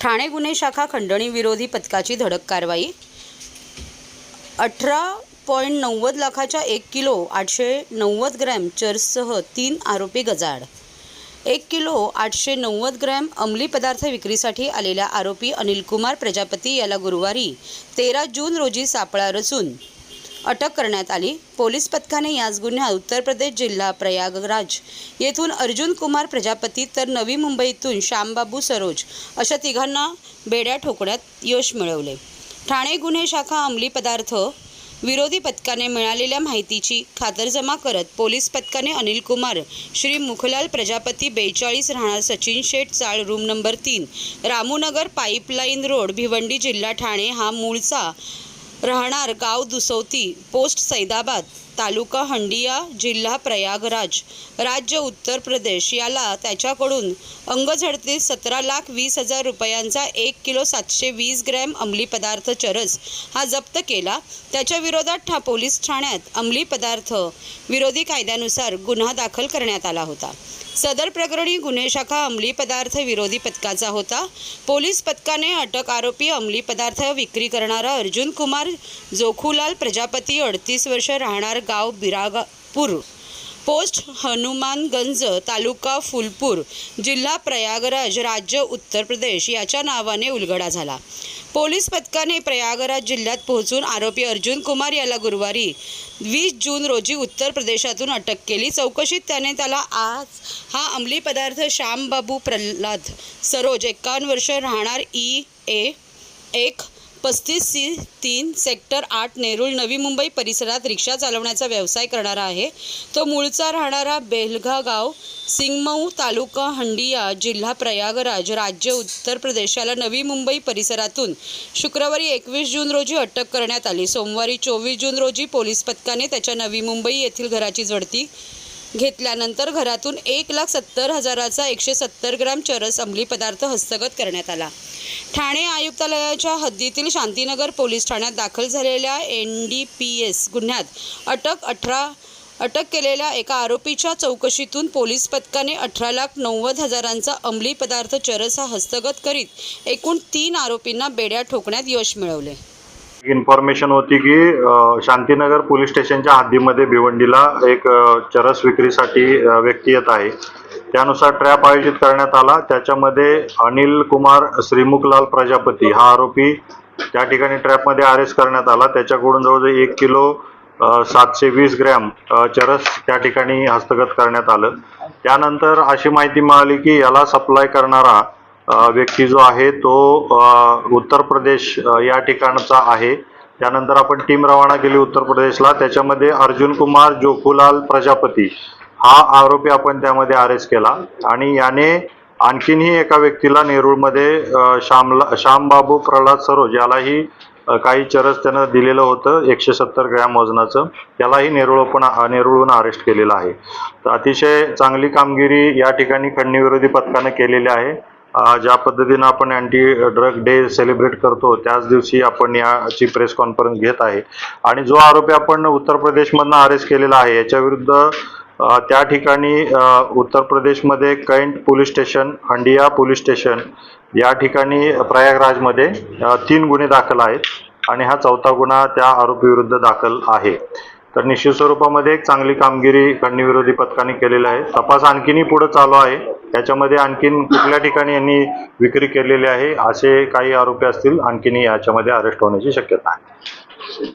ठाणे गुन्हे शाखा खंडणी विरोधी पथकाची धडक कारवाई. अठरा पॉईंट नव्वद लाखाच्या एक किलो आठशे नव्वद ग्रॅम चर्चसह तीन आरोपी गजाड एक किलो आठशे नव्वद ग्रॅम अंमली पदार्थ विक्रीसाठी आलेल्या आरोपी अनिलकुमार प्रजापती याला गुरुवारी तेरा जून रोजी सापळा रचून अटक करण्यात आली. पोलीस पथकाने याच गुन्ह्यात उत्तर प्रदेश जिल्हा प्रयागराज येथून अर्जुन कुमार प्रजापती तर नवी मुंबईतून श्यामबाबू सरोज अशा तिघांना बेड्या ठोकण्यात यश मिळवले. ठाणे गुन्हे शाखा अंमली पदार्थ विरोधी पथकाने मिळालेल्या माहितीची खातरजमा करत पोलीस पथकाने अनिल कुमार श्री मुखलाल प्रजापती बेचाळीस राहणार सचिन शेठ चाळ रूम नंबर तीन रामूनगर पाईपलाईन रोड भिवंडी जिल्हा ठाणे हा मूळचा राहणार गाव दुसौती पोस्ट सैदाबाद तालुका हंडिया जिल्हा प्रयागराज. राज्य उत्तर प्रदेश याला त्याच्याकडून अंगझडतीत सतरा लाख वीस हजार रुपयांचा एक किलो सातशे वीस ग्रॅम अंमली पदार्थ चरस हा जप्त केला. त्याच्या विरोधात ठा पोलीस ठाण्यात अंमली पदार्थ विरोधी कायद्यानुसार गुन्हा दाखल करण्यात आला होता. सदर प्रकरणी गुन्हे शाखा अंमली पदार्थ विरोधी पथकाचा होता. पोलीस पथकाने अटक आरोपी अंमली पदार्थ विक्री करणारा अर्जुन कुमार जोखुलाल प्रजापती अडतीस वर्ष राहणार गाव बिरागापूर. पोस्ट हनुमानगंज तालुका फुलपूर जिल्हा प्रयागराज राज्य उत्तर प्रदेश याच्या नावाने उलगडा झाला. पोलीस पथकाने प्रयागराज जिल्ह्यात पोहोचून आरोपी अर्जुन कुमार याला गुरुवारी वीस जून रोजी उत्तर प्रदेशातून अटक केली. चौकशीत त्याने त्याला आज हा अंमली पदार्थ श्यामबाबू प्रल्हाद सरोज एक्कावन्न वर्ष राहणार ई ए एक पस्तीस सी तीन सेक्टर आठ नेरूळ नवी मुंबई परिसरात रिक्षा चालवण्याचा व्यवसाय करणारा आहे. तो मूळचा राहणारा बेलघा गाव सिंगमऊ तालुका हंडिया जिल्हा प्रयागराज राज्य उत्तर प्रदेशाला नवी मुंबई परिसरातून शुक्रवारी एकवीस जून रोजी अटक करण्यात आली. सोमवारी चोवीस जून रोजी पोलीस पथकाने त्याच्या नवी मुंबई येथील घराची झडती घेतल्यानंतर घरातून एक लाख सत्तर हजाराचा एकशे सत्तर ग्राम चरस अंमली पदार्थ हस्तगत करण्यात आला. ठाणे आयुक्तालयाच्या हद्दीतील शांतीनगर पोलीस ठाण्यात दाखल झालेल्या एन डी पी एस गुन्ह्यात अटक अठरा अटक केलेल्या एका आरोपीच्या चौकशीतून पोलीस पथकाने अठरा लाख नव्वद हजारांचा अंमली पदार्थ चरस हा हस्तगत करीत एकूण तीन आरोपींना बेड्या ठोकण्यात यश मिळवले. इन्फॉर्मेशन होती की शांतीनगर पोलीस स्टेशनच्या हद्दीमध्ये भिवंडीला एक चरस विक्रीसाठी व्यक्ती येत आहे. त्यानुसार ट्रॅप आयोजित करण्यात आला. त्याच्यामध्ये अनिल कुमार श्रीमुखलाल प्रजापती हा आरोपी त्या ठिकाणी ट्रॅपमध्ये अरेस्ट करण्यात आला. त्याच्याकडून जवळजवळ एक किलो सातशे वीस ग्रॅम चरस त्या ठिकाणी हस्तगत करण्यात आलं. त्यानंतर अशी माहिती मिळाली की याला सप्लाय करणारा व्यक्ती जो आहे तो उत्तर प्रदेश या ठिकाणचा आहे. त्यानंतर आपण टीम रवाना केली उत्तर प्रदेशला. त्याच्यामध्ये अर्जुन कुमार जोखुलाल प्रजापती हा आरोपी आपण त्यामध्ये अरेस्ट केला. आणि याने आणखीनही एका व्यक्तीला नेरूळमध्ये श्यामला श्यामबाबू प्रल्हाद सरोज यालाही काही चरस त्यानं दिलेलं होतं एकशे सत्तर ग्रॅम वजनाचं. त्यालाही नेरूळ पण नेरूळहून अरेस्ट केलेलं आहे. तर अतिशय चांगली कामगिरी या ठिकाणी खंडणी विरोधी पथकानं केलेली आहे. ज्या पद्धतीनं आपण अँटी ड्रग डे सेलिब्रेट करतो त्याच दिवशी आपण याची प्रेस कॉन्फरन्स घेत आहे. आणि जो आरोपी आपण उत्तर प्रदेशमधनं अरेस्ट केलेला आहे याच्या विरुद्ध त्या ठिकाणी उत्तर प्रदेशमध्ये cantt police station Handia police station या ठिकाणी प्रयागराजमध्ये तीन गुन्हे दाखल आहेत आणि हा चौथा गुन्हा त्या आरोपीविरुद्ध दाखल आहे. तर निश्चित स्वरूपामध्ये एक चांगली कामगिरी खंडणीविरोधी पथकाने केलेली आहे. तपास आणखीनही पुढे चालू आहे. याच्यामध्ये आणखीन कुठल्या ठिकाणी यांनी विक्री केलेली आहे असे काही आरोपी असतील आणखीनही याच्यामध्ये अरेस्ट होण्याची शक्यता आहे.